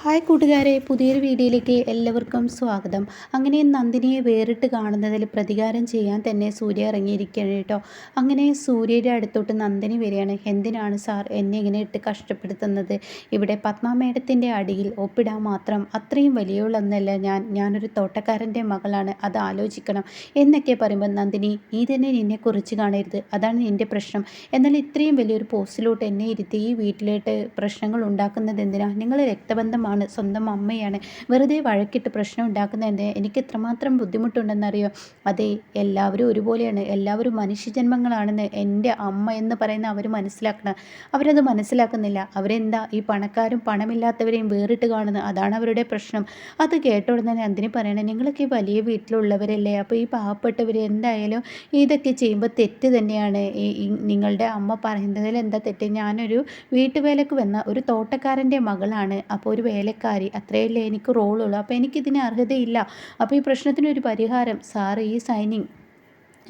Hi കൂട്ടുകാരെ പുതിയൊരു വീഡിയോയിലേക്ക് എല്ലാവർക്കും സ്വാഗതം. അങ്ങനെ നന്ദിനിയെ വേറിട്ട് കാണുന്നതിൽ പ്രതികാരം ചെയ്യാൻ തന്നെ സൂര്യ ഇറങ്ങിയിരിക്കുകയാണ് കേട്ടോ. അങ്ങനെ സൂര്യയുടെ അടുത്തോട്ട് നന്ദിനി വരികയാണ്. എന്തിനാണ് സാർ എന്നെ ഇങ്ങനെ ഇട്ട് കഷ്ടപ്പെടുത്തുന്നത്? ഇവിടെ പത്മ മേഡത്തിന്റെ അടിയിൽ ഒപ്പിടാൻ മാത്രം അത്രയും വലിയുള്ളൊന്നല്ല ഞാൻ. ഞാനൊരു തോട്ടക്കാരന്റെ മകളാണ്. അത് ആലോചിക്കണം. എന്നൊക്കെ പറയുമ്പോൾ നന്ദിനി നീ തന്നെ നിന്നെ കുറിച്ച് കാണരുത്. അതാണ് നിന്റെ പ്രശ്നം. എന്നാൽ ഇത്രയും വലിയൊരു പോസ്റ്റിലോട്ട് എന്നെ ഇരുത്തി ഈ വീട്ടിലോട്ട് പ്രശ്നങ്ങൾ ഉണ്ടാക്കുന്നത് എന്തിനാണ് നിങ്ങൾ രക്തബന്ധം സ്വന്തമാണ് സ്വന്തം അമ്മയാണ്. വെറുതെ വഴക്കിട്ട് പ്രശ്നം ഉണ്ടാക്കുന്നതിന് എനിക്ക് എത്രമാത്രം ബുദ്ധിമുട്ടുണ്ടെന്നറിയോ? അതെ എല്ലാവരും ഒരുപോലെയാണ്. എല്ലാവരും മനുഷ്യജന്മങ്ങളാണെന്ന് എന്റെ അമ്മ എന്ന് പറയുന്ന അവർ മനസ്സിലാക്കണം. അവരത് മനസ്സിലാക്കുന്നില്ല. അവരെന്താ ഈ പണക്കാരും പണമില്ലാത്തവരെയും വേറിട്ട് കാണുന്നത്? അതാണ് അവരുടെ പ്രശ്നം. അത് കേട്ട ഉടനെ എന്തിനു പറയണേ നിങ്ങളൊക്കെ വലിയ വീട്ടിലുള്ളവരല്ലേ? അപ്പോൾ ഈ പാവപ്പെട്ടവർ എന്തായാലും ഇതൊക്കെ ചെയ്യുമ്പോൾ തെറ്റ് തന്നെയാണ്. ഈ നിങ്ങളുടെ അമ്മ പറയുന്നതിൽ എന്താ തെറ്റ്? ഞാനൊരു വീട്ടുവേലക്ക് വന്ന ഒരു തോട്ടക്കാരന്റെ മകളാണ്. അപ്പോൾ ഒരു വേലക്കാരി. അത്രയല്ലേ എനിക്ക് റോളുള്ളൂ അപ്പോൾ എനിക്കിതിന് അർഹതയില്ല. അപ്പോൾ ഈ പ്രശ്നത്തിനൊരു പരിഹാരം. സാറ് ഈ സൈനിങ്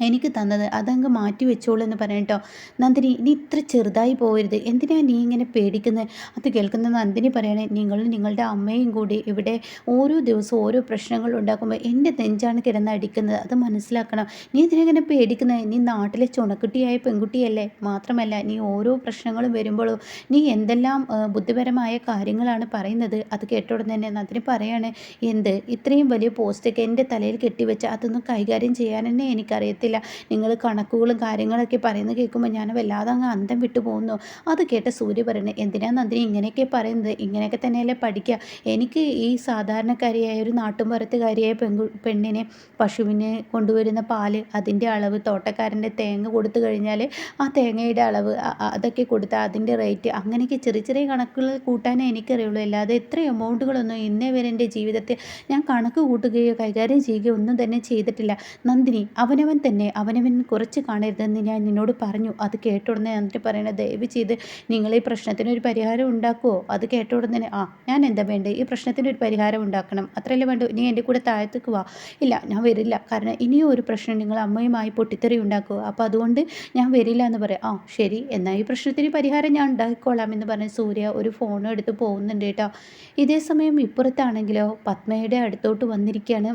എനിക്ക് തന്നത്. അതങ്ങ് മാറ്റി വെച്ചോളൂ എന്ന് പറഞ്ഞിട്ടോ നന്ദിനി നീ ഇത്ര ചെറുതായി പോകരുത് എന്തിനാ നീ ഇങ്ങനെ പേടിക്കുന്നത് അത് കേൾക്കുന്ന നന്ദിനി പറയണേ നിങ്ങളും നിങ്ങളുടെ അമ്മയും കൂടി ഇവിടെ ഓരോ ദിവസവും ഓരോ പ്രശ്നങ്ങൾ ഉണ്ടാക്കുമ്പോൾ എന്റെ നെഞ്ചാണ് കിടന്നടിക്കുന്നത് അത് മനസ്സിലാക്കണം. നീ ഇതിനെങ്ങനെ പേടിക്കുന്നത് നീ നാട്ടിലെ ചുണക്കുട്ടിയായ പെൺകുട്ടിയല്ലേ? മാത്രമല്ല നീ ഓരോ പ്രശ്നങ്ങളും വരുമ്പോഴും നീ എന്തെല്ലാം ബുദ്ധിപരമായ കാര്യങ്ങളാണ് പറയുന്നത്? അത് കേട്ടോടെ തന്നെ നന്ദിനി പറയാണ് എന്ത്? ഇത്രയും വലിയ പോസ്റ്റൊക്കെ എന്റെ തലയിൽ കെട്ടിവെച്ച് അതൊന്നും കൈകാര്യം ചെയ്യാൻ തന്നെ എനിക്കറിയത്തില്ല. പറ്റില്ല നിങ്ങൾ കണക്കുകളും കാര്യങ്ങളൊക്കെ പറയുന്നത് കേൾക്കുമ്പോൾ ഞാൻ വല്ലാതെ അങ്ങ് അന്തം വിട്ടു പോകുന്നു. അത് കേട്ട സൂര്യ പറയുന്നത് എന്തിനാ നന്ദിനി ഇങ്ങനെയൊക്കെ പറയുന്നത്? ഇങ്ങനെയൊക്കെ തന്നെയല്ലേ പഠിക്കുക എനിക്ക് ഈ സാധാരണക്കാരിയായ ഒരു നാട്ടുമ്പുറത്തുകാരിയായ പെങ്കു പെണ്ണിനെ പശുവിനെ കൊണ്ടുവരുന്ന പാൽ അതിന്റെ അളവ് തോട്ടക്കാരന്റെ തേങ്ങ കൊടുത്തു കഴിഞ്ഞാൽ ആ തേങ്ങയുടെ അളവ് അതൊക്കെ കൊടുത്താൽ അതിന്റെ റേറ്റ് അങ്ങനെയൊക്കെ ചെറിയ ചെറിയ കണക്കുകൾ കൂട്ടാനേ എനിക്കറിയുള്ളൂ. അല്ലാതെ എത്ര എമൗണ്ടുകളൊന്നും ഇന്നേ വരെ എന്റെ ജീവിതത്തിൽ ഞാൻ കണക്ക് കൂട്ടുകയോ കൈകാര്യം ചെയ്യുകയോ ഒന്നും തന്നെ ചെയ്തിട്ടില്ല. നന്ദിനി അവനവൻ തന്നെ തന്നെ അവനവൻ കുറച്ച് കാണരുതെന്ന് ഞാൻ നിന്നോട് പറഞ്ഞു. അത് കേട്ടുടനെ എന്നിട്ട് പറയണത് ദയവ് ചെയ്ത് നിങ്ങൾ ഈ പ്രശ്നത്തിന് ഒരു പരിഹാരം ഉണ്ടാക്കുമോ അത് കേട്ടുടനെ ആ ഞാൻ എന്താ വേണ്ടത് ഈ പ്രശ്നത്തിന് ഒരു പരിഹാരം ഉണ്ടാക്കണം. അത്രയല്ലേ വേണ്ടു. നീ എന്റെ കൂടെ താഴത്തേക്ക് വാ. ഇല്ല ഞാൻ വരില്ല. കാരണം ഇനിയും ഒരു പ്രശ്നം നിങ്ങൾ അമ്മയുമായി പൊട്ടിത്തെറി ഉണ്ടാക്കുക. അപ്പോൾ അതുകൊണ്ട് ഞാൻ വരില്ല എന്ന് പറയാം. ആ ശരി. എന്നാൽ ഈ പ്രശ്നത്തിന് പരിഹാരം ഞാൻ ഉണ്ടാക്കിക്കോളാം എന്ന് പറഞ്ഞ് സൂര്യ ഒരു ഫോണും എടുത്ത് പോകുന്നുണ്ട് കേട്ടോ. ഇതേ സമയം ഇപ്പുറത്താണെങ്കിലോ പത്മയുടെ അടുത്തോട്ട് വന്നിരിക്കുകയാണ്.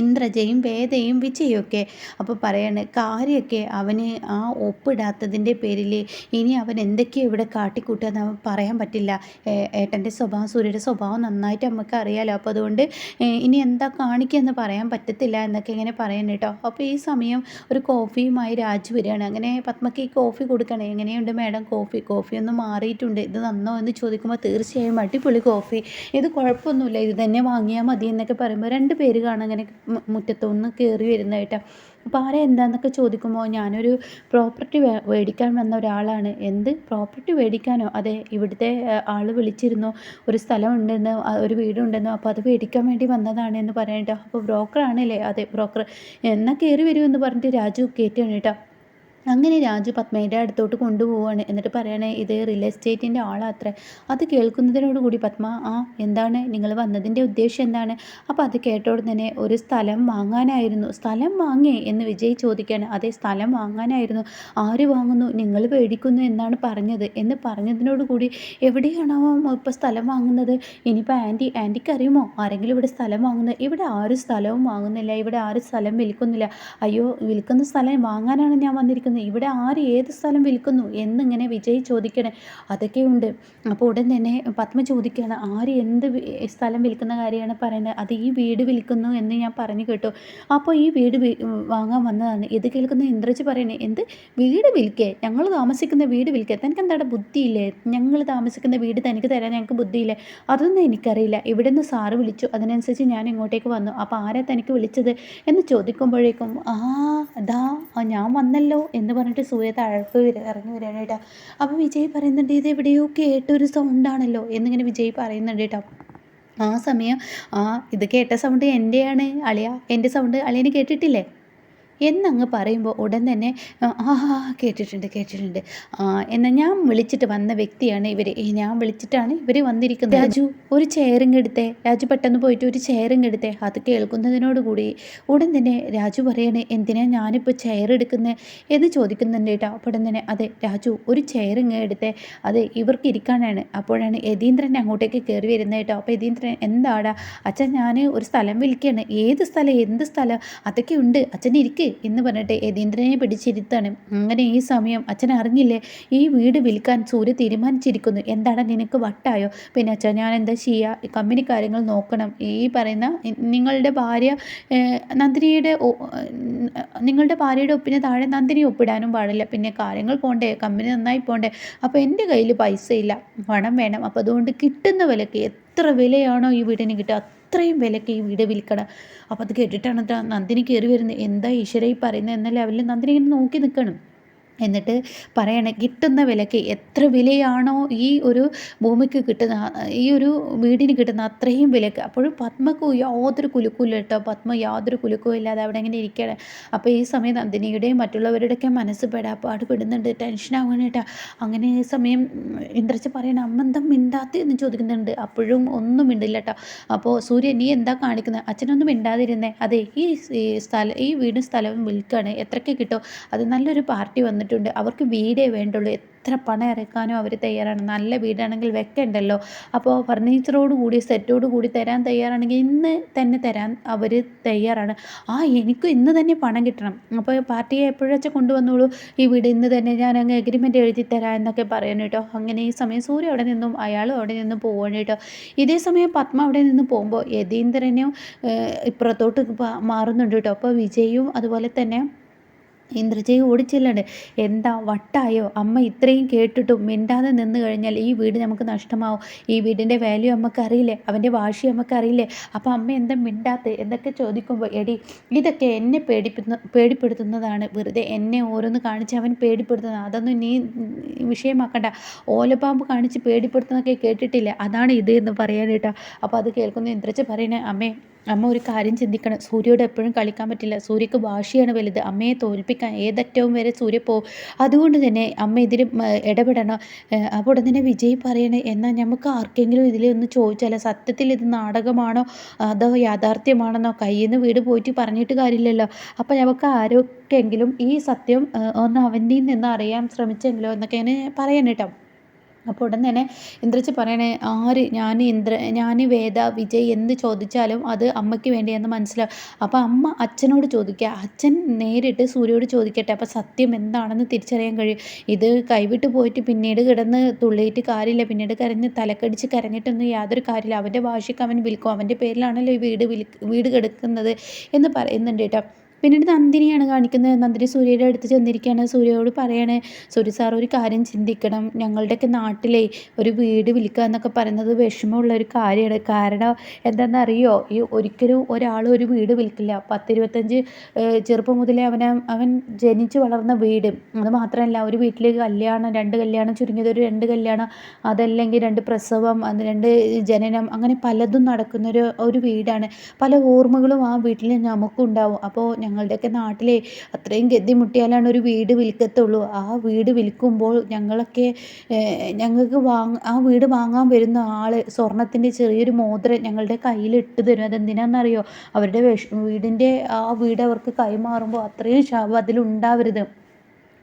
ഇന്ദ്രജയും വേദയും വിജയൊക്കെ. അപ്പോൾ പറയാണ് കാര്യമൊക്കെ അവന് ആ ഒപ്പിടാത്തതിന്റെ പേരിൽ ഇനി അവൻ എന്തൊക്കെയോ ഇവിടെ കാട്ടിക്കൂട്ടുകയെന്ന് അവൻ പറയാൻ പറ്റില്ല. ഏട്ടന്റെ സ്വഭാവം സൂര്യയുടെ സ്വഭാവം നന്നായിട്ട് നമുക്ക് അറിയാലോ. അപ്പോൾ അതുകൊണ്ട് ഇനി എന്താ കാണിക്കുകയെന്ന് പറയാൻ പറ്റത്തില്ല എന്നൊക്കെ ഇങ്ങനെ പറയണം കേട്ടോ. അപ്പോൾ ഈ സമയം ഒരു കോഫിയുമായി രാജു വരികയാണ്. അങ്ങനെ പത്മക്ക് ഈ കോഫി കൊടുക്കണേ? എങ്ങനെയുണ്ട് മേഡം കോഫി? കോഫി ഒന്ന് മാറിയിട്ടുണ്ട്. ഇത് നന്നോ? എന്ന് ചോദിക്കുമ്പോൾ തീർച്ചയായും അടിപൊളി കോഫി. ഇത് കുഴപ്പമൊന്നുമില്ല. ഇത് തന്നെ വാങ്ങിയാൽ മതി എന്നൊക്കെ പറയുമ്പോൾ രണ്ട് പേര് കാണാൻ അങ്ങനെ മുറ്റത്തുനിന്ന് കയറി വരുന്നതായിട്ടാണ് അപ്പോൾ ആരെ എന്താണെന്നൊക്കെ ചോദിക്കുമ്പോൾ ഞാനൊരു പ്രോപ്പർട്ടി മേടിക്കാൻ വന്ന ഒരാളാണ്. എന്ത്? പ്രോപ്പർട്ടി മേടിക്കാനോ അതെ ഇവിടുത്തെ ആൾ വിളിച്ചിരുന്നു. ഒരു സ്ഥലം ഉണ്ടെന്ന് ഒരു വീടുണ്ടെന്ന്. അപ്പോൾ അത് മേടിക്കാൻ വേണ്ടി വന്നതാണ് എന്ന് പറയാനിട്ടോ. അപ്പോൾ ബ്രോക്കറാണല്ലേ അതെ ബ്രോക്കർ എന്നാൽ കയറി വരുമെന്ന് പറഞ്ഞിട്ട് രാജു കയറ്റുകയാണ് കേട്ടോ. അങ്ങനെ രാജു പത്മയുടെ അടുത്തോട്ട് കൊണ്ടുപോവാണ്. എന്നിട്ട് പറയണേ ഇത് റിയൽ എസ്റ്റേറ്റിന്റെ ആളാത്രേ അത് കേൾക്കുന്നതിനോടുകൂടി പത്മ ആ എന്താണ്? നിങ്ങൾ വന്നതിന്റെ ഉദ്ദേശം എന്താണ്? അപ്പോൾ അത് കേട്ടോടെ തന്നെ ഒരു സ്ഥലം വാങ്ങാനായിരുന്നു. സ്ഥലം വാങ്ങേ എന്ന് വിജയ് ചോദിക്കുകയാണ് അതേ സ്ഥലം വാങ്ങാനായിരുന്നു. ആര് വാങ്ങുന്നു? നിങ്ങൾ മേടിക്കുന്നു എന്നാണ് പറഞ്ഞത്. എന്ന് പറഞ്ഞതിനോടുകൂടി എവിടെയാണോ ഇപ്പോൾ സ്ഥലം വാങ്ങുന്നത്? ഇനിയിപ്പോൾ ആന്റി ആന്റിക്ക് അറിയുമോ? ആരെങ്കിലും ഇവിടെ സ്ഥലം വാങ്ങുന്നത്? ഇവിടെ ആരും സ്ഥലവും വാങ്ങുന്നില്ല. ഇവിടെ ആരും സ്ഥലം വിൽക്കുന്നില്ല. അയ്യോ വിൽക്കുന്ന സ്ഥലം വാങ്ങാനാണ് ഞാൻ വന്നിരിക്കുന്നത്. വിൽക്കുന്നു ഇവിടെ ആര് ഏത് സ്ഥലം വിൽക്കുന്നു? എന്നിങ്ങനെ വിജയ് ചോദിക്കണേ. അതൊക്കെയുണ്ട് അപ്പോൾ ഉടൻ തന്നെ പത്മ ചോദിക്കുകയാണ് ആര് എന്ത് സ്ഥലം വിൽക്കുന്ന കാര്യമാണ് പറയുന്നത് അത് ഈ വീട് വിൽക്കുന്നു എന്ന് ഞാൻ പറഞ്ഞു കേട്ടു. അപ്പോൾ ഈ വീട് വാങ്ങാൻ വന്നതാണ്. ഇത് കേൾക്കുന്ന ഇന്ദ്രജ് പറയണേ എന്ത്? വീട് വിൽക്കേ? ഞങ്ങൾ താമസിക്കുന്ന വീട് വിൽക്കേ? തനിക്ക് എന്താണ് ബുദ്ധിയില്ലേ? ഞങ്ങൾ താമസിക്കുന്ന വീട് തനിക്ക് തരാൻ ഞങ്ങൾക്ക് ബുദ്ധിയില്ലേ? അതൊന്നും എനിക്കറിയില്ല. ഇവിടെ നിന്ന് സാറ് വിളിച്ചു. അതിനനുസരിച്ച് ഞാൻ ഇങ്ങോട്ടേക്ക് വന്നു. അപ്പോൾ ആരാ തനിക്ക് വിളിച്ചത്? എന്ന് ചോദിക്കുമ്പോഴേക്കും ആ അതാ ഞാൻ വന്നല്ലോ എന്ന് പറഞ്ഞിട്ട് സൂര്യ താഴേക്ക് ഇറങ്ങി വരികയാണ് കേട്ടോ. അപ്പോൾ വിജയ് പറയുന്നുണ്ട് ഇത് എവിടെയോ കേട്ടൊരു സൗണ്ടാണല്ലോ എന്നിങ്ങനെ വിജയ് പറയുന്നുണ്ട് കേട്ടോ. ആ സമയം ആ ഇത് കേട്ട സൗണ്ട് എന്റെയാണ് അളിയ. എന്റെ സൗണ്ട് അളിയന് കേട്ടിട്ടില്ലേ? എന്നങ്ങ് പറയുമ്പോൾ ഉടൻ തന്നെ ആ കേട്ടിട്ടുണ്ട് കേട്ടിട്ടുണ്ട്. എന്നാൽ ഞാൻ വിളിച്ചിട്ട് വന്ന വ്യക്തിയാണ് ഇവർ ഞാൻ വിളിച്ചിട്ടാണ് ഇവർ വന്നിരിക്കുന്നത്. രാജു ഒരു ചെയറിങ് എടുത്തേ. രാജു പെട്ടെന്ന് പോയിട്ട് ഒരു ചെയറിങ് എടുത്തേ. അത് കേൾക്കുന്നതിനോടുകൂടി ഉടൻ തന്നെ രാജു പറയണേ എന്തിനാ ഞാനിപ്പോൾ ചെയർ എടുക്കുന്നത് എന്ന് ചോദിക്കുന്നുണ്ട് കേട്ടോ. ഉടൻ തന്നെ അതെ രാജു ഒരു ചെയറിങ് എടുത്തേ. അതെ ഇവർക്ക് ഇരിക്കാനാണ്. അപ്പോഴാണ് യതീന്ദ്രൻ അങ്ങോട്ടേക്ക് കയറി വരുന്നത് കേട്ടോ. അപ്പോൾ യതീന്ദ്രൻ എന്താടാ? അച്ഛൻ ഞാൻ ഒരു സ്ഥലം വിളിക്കുകയാണ് ഏത് സ്ഥലം എന്ത് സ്ഥലം? അതൊക്കെ ഉണ്ട്. അച്ഛൻ ഇരിക്കുക എന്ന് പറഞ്ഞിട്ട് യതീന്ദ്രനെ പിടിച്ചിരുത്താണ്. അങ്ങനെ ഈ സമയം അച്ഛൻ അറിഞ്ഞില്ലേ? ഈ വീട് വിൽക്കാൻ സൂര്യ തീരുമാനിച്ചിരിക്കുന്നു. എന്താണ് നിനക്ക് വട്ടായോ? പിന്നെ അച്ഛൻ ഞാൻ എന്താ ചെയ്യുക കമ്പനി കാര്യങ്ങൾ നോക്കണം. ഈ പറയുന്ന നിങ്ങളുടെ ഭാര്യ നന്ദിനിയുടെ നിങ്ങളുടെ ഭാര്യയുടെ ഒപ്പിന് താഴെ നന്ദിനി ഒപ്പിടാനും പാടില്ല. പിന്നെ കാര്യങ്ങൾ പോണ്ടേ? കമ്പനി നന്നായി പോണ്ടേ? അപ്പോൾ എന്റെ കയ്യിൽ പൈസ ഇല്ല പണം വേണം. അപ്പോൾ അതുകൊണ്ട് കിട്ടുന്ന വിലക്ക് എത്ര വിലയാണോ ഈ വീടിന് കിട്ടുക? അത്രയും വിലയ്ക്ക് ഈ വീട് വിൽക്കണം? അപ്പോൾ അത് കേട്ടിട്ടാണ് നന്ദിനി കയറി വരുന്നത്. എന്താ ഈശ്വര ഈ പറയുന്നത് എന്ന ലെവലിൽ നന്ദിനി ഇങ്ങനെ നോക്കി നിൽക്കണം എന്നിട്ട് പറയണ കിട്ടുന്ന വിലയ്ക്ക് എത്ര വിലയാണോ ഈ ഒരു ഭൂമിക്ക് കിട്ടുന്ന ഈ ഒരു വീടിന് കിട്ടുന്ന അത്രയും വിലക്ക് അപ്പോഴും പത്മക്ക് യാതൊരു കുലുക്കുമില്ല കേട്ടോ. പത്മ യാതൊരു കുലുക്കവും ഇല്ലാതെ അവിടെ ഇങ്ങനെ ഇരിക്കണേ അപ്പോൾ ഈ സമയം നന്ദിനിയുടെയും മറ്റുള്ളവരുടെയൊക്കെ മനസ്സ് പെടാപ്പാട് പെടുന്നുണ്ട്. ടെൻഷനാകണം കേട്ടോ. അങ്ങനെ ഈ സമയം ഇന്ദ്രച്ച് പറയണ അമ്മന്തം മിണ്ടാത്ത? എന്ന് ചോദിക്കുന്നുണ്ട്. അപ്പോഴും ഒന്നും മിണ്ടില്ല കേട്ടോ. അപ്പോൾ സൂര്യ നീ എന്താ കാണിക്കുന്നത് അച്ഛനൊന്നും മിണ്ടാതിരുന്നേ. അതെ ഈ സ്ഥലം ഈ വീടും സ്ഥലവും വിൽക്കുകയാണ്. എത്രയ്ക്ക് കിട്ടും? അത് നല്ലൊരു പാർട്ടി വന്നിട്ട് വന്നിട്ടുണ്ട്. അവർക്ക് വീടേ വേണ്ടുള്ളൂ. എത്ര പണം ഇറക്കാനും അവർ തയ്യാറാണ്. നല്ല വീടാണെങ്കിൽ വെക്കണ്ടല്ലോ. അപ്പോൾ ഫർണിച്ചറോട് കൂടി സെറ്റോട് കൂടി തരാൻ തയ്യാറാണെങ്കിൽ ഇന്ന് തന്നെ തരാൻ അവർ തയ്യാറാണ്. ആ എനിക്കും ഇന്ന് തന്നെ പണം കിട്ടണം. അപ്പോൾ പാർട്ടിയെ എപ്പോഴാച്ചാൽ കൊണ്ടുവന്നോളൂ? ഈ വീട് ഇന്ന് തന്നെ ഞാൻ അങ്ങ് എഗ്രിമെന്റ് എഴുതി തരാം എന്നൊക്കെ പറയണം കേട്ടോ. അങ്ങനെ ഈ സമയം സൂര്യ അവിടെ നിന്നും അയാളും അവിടെ നിന്നും പോവാണ് കേട്ടോ. ഇതേ സമയം പത്മ അവിടെ നിന്ന് പോകുമ്പോൾ യതീന്ദ്രനും ഇപ്പുറത്തോട്ട് മാറുന്നുണ്ട് കേട്ടോ. അപ്പോൾ വിജയും അതുപോലെ തന്നെ ഇന്ദ്രജയ് ഓടിച്ചെല്ലണ്ട്. എന്താ വട്ടായോ? അമ്മ ഇത്രയും കേട്ടിട്ടും മിണ്ടാതെ നിന്ന് കഴിഞ്ഞാൽ ഈ വീട് നമുക്ക് നഷ്ടമാവും. ഈ വീടിന്റെ വാല്യൂ അമ്മക്കറിയില്ലേ? അവന്റെ വാശി അമ്മക്കറിയില്ലേ? അപ്പോൾ അമ്മ എന്താ മിണ്ടാത്ത? എന്തൊക്കെ ചോദിക്കുമ്പോൾ എടി ഇതൊക്കെ എന്നെ പേടിപ്പെടുന്ന പേടിപ്പെടുത്തുന്നതാണ്. വെറുതെ എന്നെ ഓരോന്ന് കാണിച്ച് അവൻ പേടിപ്പെടുത്തുന്നത്. അതൊന്നും നീ വിഷയമാക്കണ്ട. ഓലപ്പാമ്പ് കാണിച്ച് പേടിപ്പെടുത്തുന്നതൊക്കെ കേട്ടിട്ടില്ല? അതാണ് ഇത് എന്ന് പറയാനേട്ടാ അപ്പോൾ അത് കേൾക്കുന്ന ഇന്ദ്രജ പറയണേ അമ്മേ അമ്മ ഒരു കാര്യം ചിന്തിക്കണം. സൂര്യയോട് എപ്പോഴും കളിക്കാൻ പറ്റില്ല. സൂര്യക്ക് വാശിയാണ് വലുത്. അമ്മയെ തോൽപ്പിക്കാൻ ഏതറ്റവും വരെ സൂര്യ പോകും അതുകൊണ്ട് തന്നെ അമ്മ ഇതിൽ ഇടപെടണം. അപ്പോൾ ഉടൻ തന്നെ വിജയ് പറയണേ എന്നാൽ നമുക്ക് ആർക്കെങ്കിലും ഇതിൽ ഒന്ന് ചോദിച്ചാലോ? സത്യത്തിൽ ഇത് നാടകമാണോ? അതോ യാഥാർത്ഥ്യമാണെന്നോ? കയ്യിൽ നിന്ന് വീട് പോയിട്ട് പറഞ്ഞിട്ട് കാര്യമില്ലല്ലോ. അപ്പോൾ നമുക്ക് ആരൊക്കെങ്കിലും ഈ സത്യം ഒന്ന് അവന്റെ നിന്ന് അറിയാൻ ശ്രമിച്ചെങ്കിലോ എന്നൊക്കെയാണ് ഞാൻ കേട്ടോ അപ്പോൾ ഉടൻ തന്നെ ഇന്ദ്രച്ച് പറയണേ ആര്? ഞാൻ ഇന്ദ്ര ഞാൻ വേദ വിജയ് എന്ത് ചോദിച്ചാലും അത് അമ്മയ്ക്ക് വേണ്ടിയെന്ന് മനസ്സിലാവും അപ്പോൾ അമ്മ അച്ഛനോട് ചോദിക്കുക അച്ഛൻ നേരിട്ട് സൂര്യയോട് ചോദിക്കട്ടെ അപ്പോൾ സത്യം എന്താണെന്ന് തിരിച്ചറിയാൻ കഴിയും. ഇത് കൈവിട്ട് പോയിട്ട് പിന്നീട് കിടന്ന് തുള്ളിയിട്ട് കാര്യമില്ല പിന്നീട് കരഞ്ഞ് തലക്കടിച്ച് കരഞ്ഞിട്ടൊന്നും യാതൊരു കാര്യമില്ല. അവന്റെ ഭാഷയ്ക്ക് അവൻ വിൽക്കും അവന്റെ പേരിലാണല്ലോ ഈ വീട് വിൽ വീട് കിടക്കുന്നത് എന്ന് പറയുന്നുണ്ട് കേട്ടോ. പിന്നീട് നന്ദിനിയാണ് കാണിക്കുന്നത്. നന്ദിനി സൂര്യയുടെ അടുത്ത് ചെന്നിരിക്കുകയാണ്. സൂര്യയോട് പറയാണ് സൂര്യ സാർ ഒരു കാര്യം ചിന്തിക്കണം. ഞങ്ങളുടെയൊക്കെ നാട്ടിലെ ഒരു വീട് വിൽക്കുക എന്നൊക്കെ പറയുന്നത് വിഷമമുള്ള ഒരു കാര്യമാണ്. കാരണം എന്താണെന്നറിയോ? ഈ ഒരിക്കലും ഒരാൾ ഒരു വീട് വിൽക്കില്ല. പത്തിരുപത്തഞ്ച് ചെറുപ്പം മുതലേ അവനെ അവൻ ജനിച്ച് വളർന്ന വീട്. അത് മാത്രമല്ല ഒരു വീട്ടിൽ കല്യാണം രണ്ട് കല്യാണം ചുരുങ്ങിയത് ഒരു രണ്ട് കല്യാണം അതല്ലെങ്കിൽ രണ്ട് പ്രസവം അത് രണ്ട് ജനനം അങ്ങനെ പലതും നടക്കുന്നൊരു ഒരു വീടാണ്. പല ഓർമ്മകളും ആ വീട്ടിൽ നമുക്കുണ്ടാവും. അപ്പോൾ ഞങ്ങളുടെയൊക്കെ നാട്ടിലെ അത്രയും ഗതിമുട്ടിയാലാണ് ഒരു വീട് വിൽക്കത്തുള്ളൂ. ആ വീട് വിൽക്കുമ്പോൾ ഞങ്ങളൊക്കെ ഞങ്ങൾക്ക് വാങ്ങ ആ വീട് വാങ്ങാൻ വരുന്ന ആൾ സ്വർണത്തിന്റെ ചെറിയൊരു മോതിരം ഞങ്ങളുടെ കയ്യിൽ ഇട്ട് തരും. അതെന്തിനാണെന്നറിയോ? അവരുടെ വിഷ വീടിന്റെ ആ വീട് അവർക്ക് കൈമാറുമ്പോൾ അത്രയും ശാപം അതിലുണ്ടാവരുത്.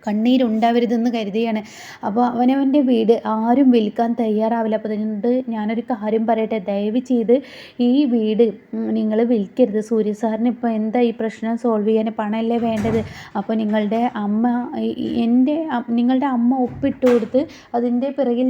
കണ്ണീരുണ്ടാവരുതെന്ന് കരുതിയാണ്. അപ്പോൾ അവനവന്റെ വീട് ആരും വിൽക്കാൻ തയ്യാറാവില്ല. അപ്പോൾ അതുകൊണ്ട് ഞാനൊരു കാര്യം പറയട്ടെ. ദയവ് ചെയ്ത് ഈ വീട് നിങ്ങൾ വിൽക്കരുത്. സൂര്യ സാറിന് ഇപ്പോൾ എന്താ ഈ പ്രശ്നം സോൾവ് ചെയ്യാൻ പണമല്ലേ വേണ്ടത്? അപ്പോൾ നിങ്ങളുടെ അമ്മ എന്റെ നിങ്ങളുടെ അമ്മ ഒപ്പിട്ട് കൊടുത്ത് അതിന്റെ പിറകിൽ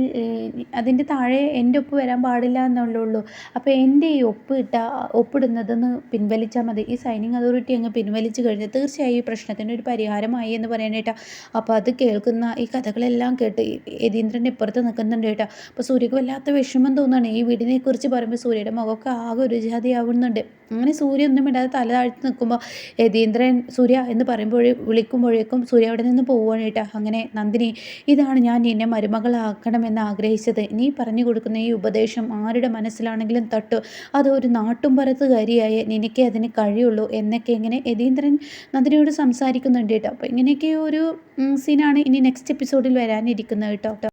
അതിന്റെ താഴെ എന്റെ ഒപ്പ് വരാൻ പാടില്ല എന്നുള്ളൂ അപ്പോൾ എന്റെ ഈ ഒപ്പ് ഇട്ട ഒപ്പിടുന്നതെന്ന് പിൻവലിച്ചാൽ മതി. ഈ സൈനിങ് അതോറിറ്റി അങ്ങ് പിൻവലിച്ച് കഴിഞ്ഞാൽ തീർച്ചയായും ഈ പ്രശ്നത്തിന് ഒരു പരിഹാരമായി എന്ന് പറയാനായിട്ട് അപ്പോൾ അത് കേൾക്കുന്ന ഈ കഥകളെല്ലാം കേട്ട് യതീന്ദ്രൻ ഇപ്പുറത്ത് നിൽക്കുന്നുണ്ട് കേട്ടോ. അപ്പോൾ സൂര്യക്ക് വല്ലാത്ത വിഷമം തോന്നുകയാണ് ഈ വീടിനെ കുറിച്ച് പറയുമ്പോൾ സൂര്യയുടെ മുഖമൊക്കെ ആകെ ഒരു ജാതി ആവുന്നുണ്ട് അങ്ങനെ സൂര്യ ഒന്നും ഇടാതെ തല താഴ്ത്തി നിൽക്കുമ്പോൾ യതീന്ദ്രൻ സൂര്യ എന്ന് പറയുമ്പോഴേ വിളിക്കുമ്പോഴേക്കും സൂര്യ അവിടെ നിന്ന് പോവുകയാണ് കേട്ടോ. അങ്ങനെ നന്ദിനി ഇതാണ് ഞാൻ നിന്നെ മരുമകളാക്കണമെന്ന് ആഗ്രഹിച്ചത്. നീ പറഞ്ഞു കൊടുക്കുന്ന ഈ ഉപദേശം ആരുടെ മനസ്സിലാണെങ്കിലും തട്ടു. അത് ഒരു നാട്ടുംപുറത്തുകാരിയായ നിനക്കേ അതിന് കഴിയുള്ളൂ എന്നൊക്കെ ഇങ്ങനെ യതീന്ദ്രൻ നന്ദിനിയോട് സംസാരിക്കുന്നുണ്ട് കേട്ടോ. അപ്പോൾ ഇങ്ങനെയൊക്കെ ഒരു സീനാണ് ഇനി നെക്സ്റ്റ് എപ്പിസോഡിൽ വരാനിരിക്കുന്നത് കേട്ടോ.